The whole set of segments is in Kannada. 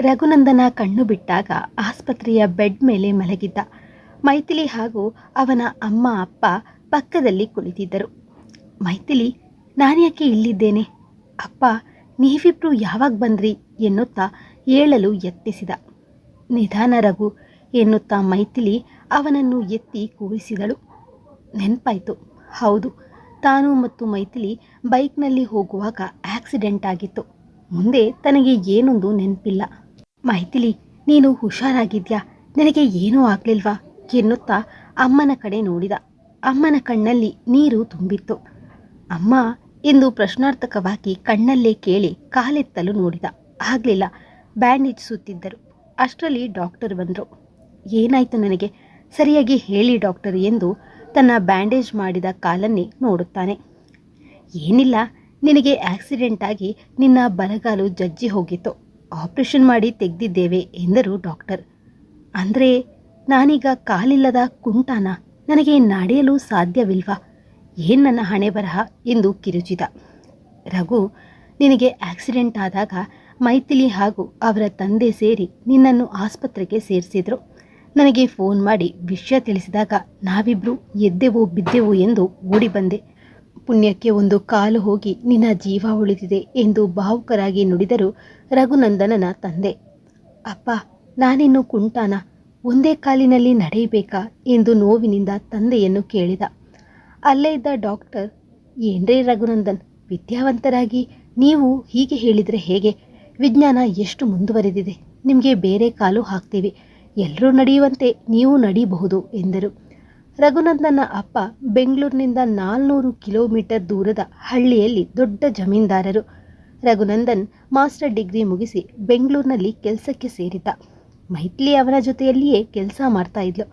ರಘುನಂದನ ಕಣ್ಣು ಬಿಟ್ಟಾಗ ಆಸ್ಪತ್ರೆಯ ಬೆಡ್ ಮೇಲೆ ಮಲಗಿದ್ದ. ಮೈಥಿಲಿ ಹಾಗೂ ಅವನ ಅಮ್ಮ, ಅಪ್ಪ ಪಕ್ಕದಲ್ಲಿ ಕುಳಿತಿದ್ದರು. ಮೈಥಿಲಿ ನಾನ್ಯಾಕೆ ಇಲ್ಲಿದ್ದೇನೆ? ಅಪ್ಪ, ನೀವಿಬ್ರು ಯಾವಾಗ ಬಂದ್ರಿ? ಎನ್ನುತ್ತಾ ಏಳಲು ಯತ್ನಿಸಿದ. ನಿಧಾನ ರಘು ಎನ್ನುತ್ತಾ ಮೈಥಿಲಿ ಅವನನ್ನು ಎತ್ತಿ ಕೂರಿಸಿದಳು. ನೆನಪಾಯಿತು. ಹೌದು, ತಾನು ಮತ್ತು ಮೈಥಿಲಿ ಬೈಕ್ನಲ್ಲಿ ಹೋಗುವಾಗ ಆಕ್ಸಿಡೆಂಟ್ ಆಗಿತ್ತು. ಮುಂದೆ ತನಗೆ ಏನೊಂದು ನೆನಪಿಲ್ಲ. ಮೈಥಿಲಿ, ನೀನು ಹುಷಾರಾಗಿದ್ಯಾ? ನನಗೆ ಏನೂ ಆಗ್ಲಿಲ್ವಾ? ಎನ್ನುತ್ತಾ ಅಮ್ಮನ ಕಡೆ ನೋಡಿದ. ಅಮ್ಮನ ಕಣ್ಣಲ್ಲಿ ನೀರು ತುಂಬಿತ್ತು. ಅಮ್ಮ ಎಂದು ಪ್ರಶ್ನಾರ್ಥಕವಾಗಿ ಕಣ್ಣಲ್ಲೇ ಕೇಳಿ ಕಾಲೆತ್ತಲು ನೋಡಿದ. ಆಗಲಿಲ್ಲ, ಬ್ಯಾಂಡೇಜ್ ಸುತ್ತಿದ್ದರು. ಅಷ್ಟರಲ್ಲಿ ಡಾಕ್ಟರ್ ಬಂದರು. ಏನಾಯಿತು ನನಗೆ? ಸರಿಯಾಗಿ ಹೇಳಿ ಡಾಕ್ಟರ್ ಎಂದು ತನ್ನ ಬ್ಯಾಂಡೇಜ್ ಮಾಡಿದ ಕಾಲನ್ನೇ ನೋಡುತ್ತಾನೆ. ಏನಿಲ್ಲ, ನಿನಗೆ ಆಕ್ಸಿಡೆಂಟ್ ಆಗಿ ನಿನ್ನ ಬಲಗಾಲು ಜಜ್ಜಿ ಹೋಗಿತ್ತು. ಆಪರೇಷನ್ ಮಾಡಿ ತೆಗೆದಿದ್ದೇವೆ ಎಂದರು ಡಾಕ್ಟರ್. ಅಂದರೆ ನಾನೀಗ ಕಾಲಿಲ್ಲದ ಕುಂಟಾನ ನನಗೆ ನಡೆಯಲು ಸಾಧ್ಯವಿಲ್ವಾ? ಏನು ನನ್ನ ಹಣೆ ಬರಹ? ಎಂದು ಕಿರುಚಿದ. ರಘು, ನಿನಗೆ ಆಕ್ಸಿಡೆಂಟ್ ಆದಾಗ ಮೈಥಿಲಿ ಹಾಗೂ ಅವರ ತಂದೆ ಸೇರಿ ನಿನ್ನನ್ನು ಆಸ್ಪತ್ರೆಗೆ ಸೇರಿಸಿದ್ರು. ನನಗೆ ಫೋನ್ ಮಾಡಿ ವಿಷಯ ತಿಳಿಸಿದಾಗ ನಾವಿಬ್ಬರು ಎದ್ದೆವು ಬಿದ್ದೆವು ಎಂದು ಓಡಿ ಬಂದೆ. ಪುಣ್ಯಕ್ಕೆ ಒಂದು ಕಾಲು ಹೋಗಿ ನಿನ್ನ ಜೀವ ಉಳಿದಿದೆ ಎಂದು ಭಾವುಕರಾಗಿ ನುಡಿದರು ರಘುನಂದನನ ತಂದೆ. ಅಪ್ಪ, ನಾನಿನ್ನು ಕುಂಟಾನ, ಒಂದೇ ಕಾಲಿನಲ್ಲಿ ನಡೆಯಬೇಕಾ ಎಂದು ನೋವಿನಿಂದ ತಂದೆಯನ್ನು ಕೇಳಿದ. ಅಲ್ಲೇ ಇದ್ದ ಡಾಕ್ಟರ್, ಏನ್ರೇ ರಘುನಂದನ್, ವಿದ್ಯಾವಂತರಾಗಿ ನೀವು ಹೀಗೆ ಹೇಳಿದರೆ ಹೇಗೆ? ವಿಜ್ಞಾನ ಎಷ್ಟು ಮುಂದುವರೆದಿದೆ, ನಿಮಗೆ ಬೇರೆ ಕಾಲು ಹಾಕ್ತೀವಿ ಎಲ್ಲರೂ ನಡೆಯುವಂತೆ ನೀವು ನಡೀಬಹುದು ಎಂದರು. ರಘುನಂದನ ಅಪ್ಪ ಬೆಂಗಳೂರಿನಿಂದ ನಾಲ್ನೂರು ಕಿಲೋಮೀಟರ್ ದೂರದ ಹಳ್ಳಿಯಲ್ಲಿ ದೊಡ್ಡ ಜಮೀನ್ದಾರರು. ರಘುನಂದನ್ ಮಾಸ್ಟರ್ ಡಿಗ್ರಿ ಮುಗಿಸಿ ಬೆಂಗಳೂರಿನಲ್ಲಿ ಕೆಲಸಕ್ಕೆ ಸೇರಿದ್ದ. ಮೈತ್ಲಿ ಅವನ ಜೊತೆಯಲ್ಲಿಯೇ ಕೆಲಸ ಮಾಡ್ತಾ ಇದ್ಲು.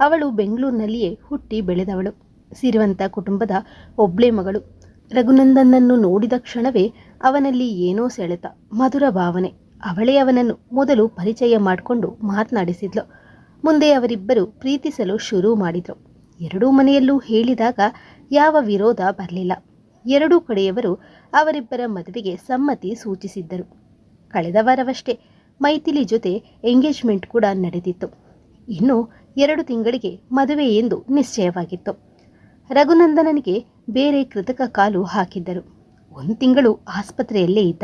ಅವಳು ಬೆಂಗಳೂರಿನಲ್ಲಿಯೇ ಹುಟ್ಟಿ ಬೆಳೆದವಳು. ಸಿರಿವಂತ ಕುಟುಂಬದ ಒಬ್ಳೆ ಮಗಳು. ರಘುನಂದನನ್ನು ನೋಡಿದ ಕ್ಷಣವೇ ಅವನಲ್ಲಿ ಏನೋ ಸೆಳೆತ, ಮಧುರ ಭಾವನೆ. ಅವಳೇ ಅವನನ್ನು ಮೊದಲು ಪರಿಚಯ ಮಾಡಿಕೊಂಡು ಮಾತನಾಡಿಸಿದ್ಲು. ಮುಂದೆ ಅವರಿಬ್ಬರು ಪ್ರೀತಿಸಲು ಶುರು ಮಾಡಿದರು. ಎರಡೂ ಮನೆಯಲ್ಲೂ ಹೇಳಿದಾಗ ಯಾವ ವಿರೋಧ ಬರಲಿಲ್ಲ. ಎರಡೂ ಕಡೆಯವರು ಅವರಿಬ್ಬರ ಮದುವೆಗೆ ಸಮ್ಮತಿ ಸೂಚಿಸಿದ್ದರು. ಕಳೆದ ವಾರವಷ್ಟೇ ಮೈಥಿಲಿ ಜೊತೆ ಎಂಗೇಜ್ಮೆಂಟ್ ಕೂಡ ನಡೆದಿತ್ತು. ಇನ್ನು ಎರಡು ತಿಂಗಳಿಗೆ ಮದುವೆ ಎಂದು ನಿಶ್ಚಯವಾಗಿತ್ತು. ರಘುನಂದನನಿಗೆ ಬೇರೆ ಕೃತಕ ಕಾಲು ಹಾಕಿದ್ದರು. ಒಂದು ತಿಂಗಳು ಆಸ್ಪತ್ರೆಯಲ್ಲೇ ಇದ್ದ.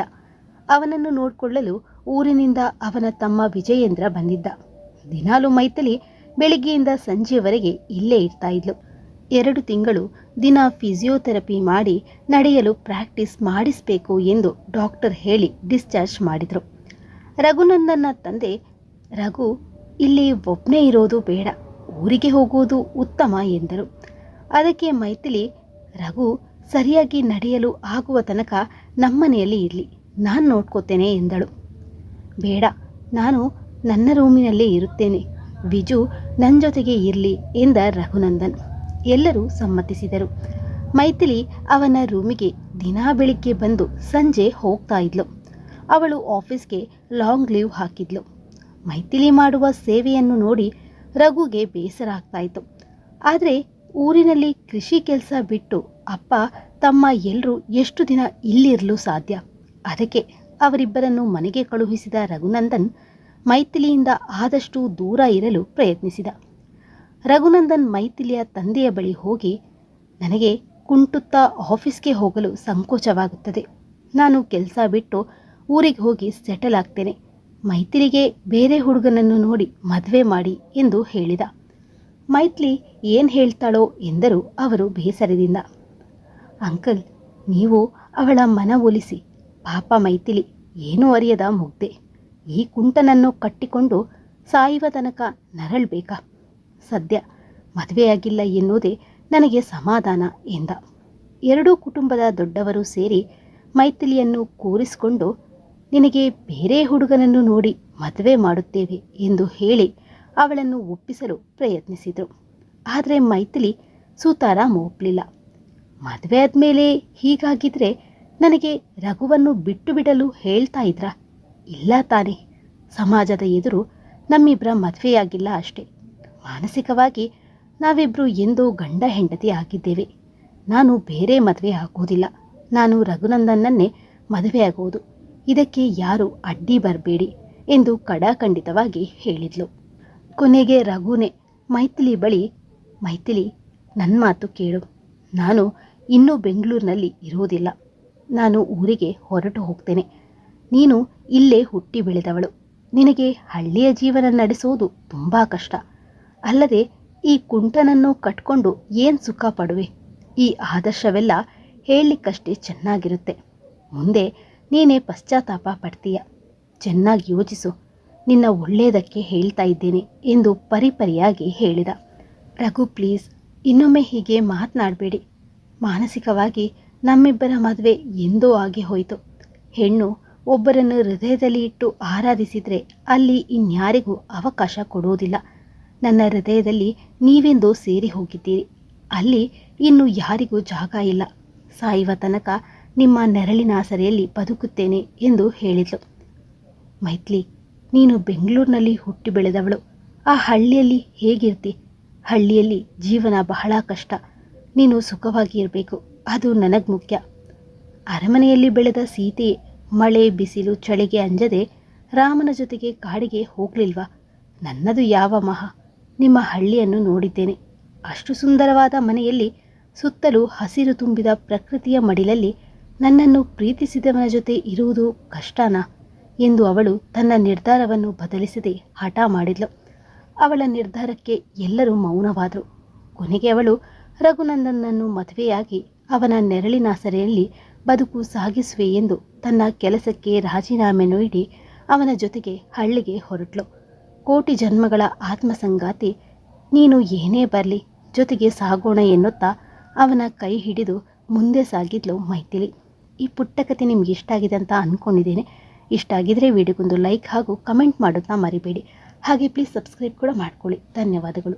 ಅವನನ್ನು ನೋಡಿಕೊಳ್ಳಲು ಊರಿನಿಂದ ಅವನ ತಮ್ಮ ವಿಜಯೇಂದ್ರ ಬಂದಿದ್ದ. ದಿನಾಲು ಮೈಥಿಲಿ ಬೆಳಿಗ್ಗೆಯಿಂದ ಸಂಜೆಯವರೆಗೆ ಇಲ್ಲೇ ಇರ್ತಾ ಇದ್ಲು. ಎರಡು ತಿಂಗಳು ದಿನ ಫಿಸಿಯೋಥೆರಪಿ ಮಾಡಿ ನಡೆಯಲು ಪ್ರಾಕ್ಟೀಸ್ ಮಾಡಿಸಬೇಕು ಎಂದು ಡಾಕ್ಟರ್ ಹೇಳಿ ಡಿಸ್ಚಾರ್ಜ್ ಮಾಡಿದರು. ರಘುನಂದನ ತಂದೆ, ರಘು, ಇಲ್ಲಿ ಒಬ್ಬನೇ ಇರೋದು ಬೇಡ, ಊರಿಗೆ ಹೋಗುವುದು ಉತ್ತಮ ಎಂದರು. ಅದಕ್ಕೆ ಮೈಥಿಲಿ, ರಘು, ಸರಿಯಾಗಿ ನಡೆಯಲು ಆಗುವ ತನಕ ನಮ್ಮನೆಯಲ್ಲಿ ಇರಲಿ, ನಾನು ನೋಡ್ಕೋತೇನೆ ಎಂದಳು. ಬೇಡ, ನಾನು ನನ್ನ ರೂಮಿನಲ್ಲೇ ಇರುತ್ತೇನೆ. ವಿಜು ನನ್ನ ಜೊತೆಗೆ ಇರಲಿ ಎಂದ ರಘುನಂದನ್. ಎಲ್ಲರೂ ಸಮ್ಮತಿಸಿದರು. ಮೈಥಿಲಿ ಅವನ ರೂಮಿಗೆ ದಿನಾ ಬೆಳಿಗ್ಗೆ ಬಂದು ಸಂಜೆ ಹೋಗ್ತಾ ಇದ್ಲು. ಅವಳು ಆಫೀಸ್ಗೆ ಲಾಂಗ್ ಲೀವ್ ಹಾಕಿದ್ಲು. ಮೈಥಿಲಿ ಮಾಡುವ ಸೇವೆಯನ್ನು ನೋಡಿ ರಘುಗೆ ಬೇಸರ ಆಗ್ತಾ ಇತ್ತು ಆದರೆ ಊರಿನಲ್ಲಿ ಕೃಷಿ ಕೆಲಸ ಬಿಟ್ಟು ಅಪ್ಪ, ತಮ್ಮ ಎಲ್ಲರೂ ಎಷ್ಟು ದಿನ ಇಲ್ಲಿರಲು ಸಾಧ್ಯ? ಅದಕ್ಕೆ ಅವರಿಬ್ಬರನ್ನು ಮನೆಗೆ ಕಳುಹಿಸಿದ ರಘುನಂದನ್ ಮೈಥಿಲಿಯಿಂದ ಆದಷ್ಟು ದೂರ ಇರಲು ಪ್ರಯತ್ನಿಸಿದ. ರಘುನಂದನ್ ಮೈಥಿಲಿಯ ತಂದೆಯ ಬಳಿ ಹೋಗಿ ನನಗೆ ಕುಂಟುತ್ತಾ ಆಫೀಸ್ಗೆ ಹೋಗಲು ಸಂಕೋಚವಾಗುತ್ತದೆ. ನಾನು ಕೆಲಸ ಬಿಟ್ಟು ಊರಿಗೆ ಹೋಗಿ ಸೆಟಲ್ ಆಗ್ತೇನೆ. ಮೈಥಿಲಿಗೆ ಬೇರೆ ಹುಡುಗನನ್ನು ನೋಡಿ ಮದುವೆ ಮಾಡಿ ಎಂದು ಹೇಳಿದ. ಮೈಥಿಲಿ ಏನು ಹೇಳ್ತಾಳೋ ಎಂದರು ಅವರು ಬೇಸರದಿಂದ, ಅಂಕಲ್, ನೀವು ಅವಳ ಮನವೊಲಿಸಿ ಪಾಪ ಮೈಥಿಲಿ, ಏನೂ ಅರಿಯದ ಮುಗ್ದೆ. ಈ ಕುಂಟನನ್ನು ಕಟ್ಟಿಕೊಂಡು ಸಾಯುವ ತನಕ ನರಳ್ಬೇಕಾ? ಸದ್ಯ ಮದುವೆಯಾಗಿಲ್ಲ ಎನ್ನುವುದೇ ನನಗೆ ಸಮಾಧಾನ ಎಂದ. ಎರಡೂ ಕುಟುಂಬದ ದೊಡ್ಡವರು ಸೇರಿ ಮೈಥಿಲಿಯನ್ನು ಕೂರಿಸಿಕೊಂಡು, ನಿನಗೆ ಬೇರೆ ಹುಡುಗನನ್ನು ನೋಡಿ ಮದುವೆ ಮಾಡುತ್ತೇವೆ ಎಂದು ಹೇಳಿ ಅವಳನ್ನು ಒಪ್ಪಿಸಲು ಪ್ರಯತ್ನಿಸಿದರು. ಆದರೆ ಮೈಥಿಲಿ ಸುತಾರಾಮ್ ಒಪ್ಪಲಿಲ್ಲ. ಮದುವೆ ಆದಮೇಲೆ ಹೀಗಾಗಿದ್ರೆ ನನಗೆ ರಘುವನ್ನು ಬಿಟ್ಟು ಬಿಡಲು ಹೇಳ್ತಾ ಇದ್ರ? ಇಲ್ಲ ತಾನೇ. ಸಮಾಜದ ಎದುರು ನಮ್ಮಿಬ್ಬರ ಮದುವೆಯಾಗಿಲ್ಲ ಅಷ್ಟೇ. ಮಾನಸಿಕವಾಗಿ ನಾವಿಬ್ಬರು ಎಂದೋ ಗಂಡ ಹೆಂಡತಿ ಆಗಿದ್ದೇವೆ. ನಾನು ಬೇರೆ ಮದುವೆ ಆಗೋದಿಲ್ಲ ನಾನು ರಘುನಂದನನ್ನೇ ಮದುವೆಯಾಗುವುದು ಇದಕ್ಕೆ ಯಾರು ಅಡ್ಡಿ ಬರಬೇಡಿ ಎಂದು ಕಡಾಖಂಡಿತವಾಗಿ ಹೇಳಿದ್ಲು. ಕೊನೆಗೆ ರಘುನೇ, ಮೈಥಿಲಿ ಬಳಿ, ಮೈಥಿಲಿ ನನ್ನ ಮಾತು ಕೇಳು. ನಾನು ಇನ್ನೂ ಬೆಂಗಳೂರಿನಲ್ಲಿ ಇರುವುದಿಲ್ಲ ನಾನು ಊರಿಗೆ ಹೊರಟು ಹೋಗ್ತೇನೆ. ನೀನು ಇಲ್ಲೇ ಹುಟ್ಟಿ ಬೆಳೆದವಳು. ನಿನಗೆ ಹಳ್ಳಿಯ ಜೀವನ ನಡೆಸೋದು ತುಂಬ ಕಷ್ಟ. ಅಲ್ಲದೆ ಈ ಕುಂಟನನ್ನು ಕಟ್ಕೊಂಡು ಏನು ಸುಖ ಪಡುವೆ? ಈ ಆದರ್ಶವೆಲ್ಲ ಹೇಳಲಿಕ್ಕಷ್ಟೇ ಚೆನ್ನಾಗಿರುತ್ತೆ. ಮುಂದೆ ನೀನೇ ಪಶ್ಚಾತ್ತಾಪ ಪಡ್ತೀಯ. ಚೆನ್ನಾಗಿ ಯೋಚಿಸು. ನಿನ್ನ ಒಳ್ಳೆಯದಕ್ಕೆ ಹೇಳ್ತಾ ಇದ್ದೇನೆ ಎಂದು ಪರಿಪರಿಯಾಗಿ ಹೇಳಿದ. ರಘು ಪ್ಲೀಸ್, ಇನ್ನೊಮ್ಮೆ ಹೀಗೆ ಮಾತನಾಡಬೇಡಿ. ಮಾನಸಿಕವಾಗಿ ನಮ್ಮಿಬ್ಬರ ಮದುವೆ ಎಂದೋ ಆಗಿ ಹೋಯಿತು. ಹೆಣ್ಣು ಒಬ್ಬರನ್ನು ಹೃದಯದಲ್ಲಿ ಇಟ್ಟು ಆರಾಧಿಸಿದರೆ ಅಲ್ಲಿ ಇನ್ಯಾರಿಗೂ ಅವಕಾಶ ಕೊಡುವುದಿಲ್ಲ. ನನ್ನ ಹೃದಯದಲ್ಲಿ ನೀವೆಂದು ಸೇರಿ ಹೋಗಿದ್ದೀರಿ. ಅಲ್ಲಿ ಇನ್ನು ಯಾರಿಗೂ ಜಾಗ ಇಲ್ಲ. ಸಾಯುವ ತನಕ ನಿಮ್ಮ ನೆರಳಿನ ಆಸರೆಯಲ್ಲಿ ಬದುಕುತ್ತೇನೆ ಎಂದು ಹೇಳಿದ್ಲು. ಮೈತ್ಲಿ ನೀನು ಬೆಂಗಳೂರಿನಲ್ಲಿ ಹುಟ್ಟಿ ಬೆಳೆದವಳು. ಆ ಹಳ್ಳಿಯಲ್ಲಿ ಹೇಗಿರ್ತಿ? ಹಳ್ಳಿಯಲ್ಲಿ ಜೀವನ ಬಹಳ ಕಷ್ಟ. ನೀನು ಸುಖವಾಗಿ ಇರಬೇಕು. ಅದು ನನಗೆ ಮುಖ್ಯ. ಅರಮನೆಯಲ್ಲಿ ಬೆಳೆದ ಸೀತೆ ಮಳೆ, ಬಿಸಿಲು, ಚಳಿಗೆ ಅಂಜದೆ ರಾಮನ ಜೊತೆಗೆ ಕಾಡಿಗೆ ಹೋಗ್ಲಿಲ್ವಾ? ನನ್ನದು ಯಾವ ಮಹಾ? ನಿಮ್ಮ ಹಳ್ಳಿಯನ್ನು ನೋಡಿದ್ದೇನೆ. ಅಷ್ಟು ಸುಂದರವಾದ ಮನೆಯಲ್ಲಿ ಸುತ್ತಲೂ ಹಸಿರು ತುಂಬಿದ ಪ್ರಕೃತಿಯ ಮಡಿಲಲ್ಲಿ ನನ್ನನ್ನು ಪ್ರೀತಿಸಿದವನ ಜೊತೆ ಇರುವುದು ಕಷ್ಟನಾ? ಎಂದು ಅವಳು ತನ್ನ ನಿರ್ಧಾರವನ್ನು ಬದಲಿಸದೆ ಹಠ ಮಾಡಿದ್ಲು. ಅವಳ ನಿರ್ಧಾರಕ್ಕೆ ಎಲ್ಲರೂ ಮೌನವಾದರು. ಕೊನೆಗೆ ಅವಳು ರಘುನಂದನನ್ನು ಮದುವೆಯಾಗಿ ಅವನ ನೆರಳಿನಾಸರೆಯಲ್ಲಿ ಬದುಕು ಸಾಗಿಸುವೆ ಎಂದು ತನ್ನ ಕೆಲಸಕ್ಕೆ ರಾಜೀನಾಮೆ ನೀಡಿ ಅವನ ಜೊತೆಗೆ ಹಳ್ಳಿಗೆ ಹೊರಟ್ಲು. ಕೋಟಿ ಜನ್ಮಗಳ ಆತ್ಮಸಂಗಾತಿ, ನೀನು ಏನೇ ಬರಲಿ, ಜೊತೆಗೆ ಸಾಗೋಣ ಎನ್ನುತ್ತಾ ಅವನ ಕೈ ಹಿಡಿದು ಮುಂದೆ ಸಾಗಿದ್ಲು ಮೈಥಿಲಿ. ಈ ಪುಟ್ಟ ಕತೆ ನಿಮ್ಗೆ ಇಷ್ಟ ಆಗಿದೆ ಅಂತ ಅಂದ್ಕೊಂಡಿದ್ದೇನೆ ಇಷ್ಟ ಆಗಿದ್ರೆ ವಿಡಿಯೋಗೊಂದು ಲೈಕ್ ಹಾಗೂ ಕಮೆಂಟ್ ಮಾಡುತ್ತಾ ಮರಿಬೇಡಿ. ಹಾಗೆ ಪ್ಲೀಸ್ ಸಬ್ಸ್ಕ್ರೈಬ್ ಕೂಡ ಮಾಡ್ಕೊಳ್ಳಿ. ಧನ್ಯವಾದಗಳು.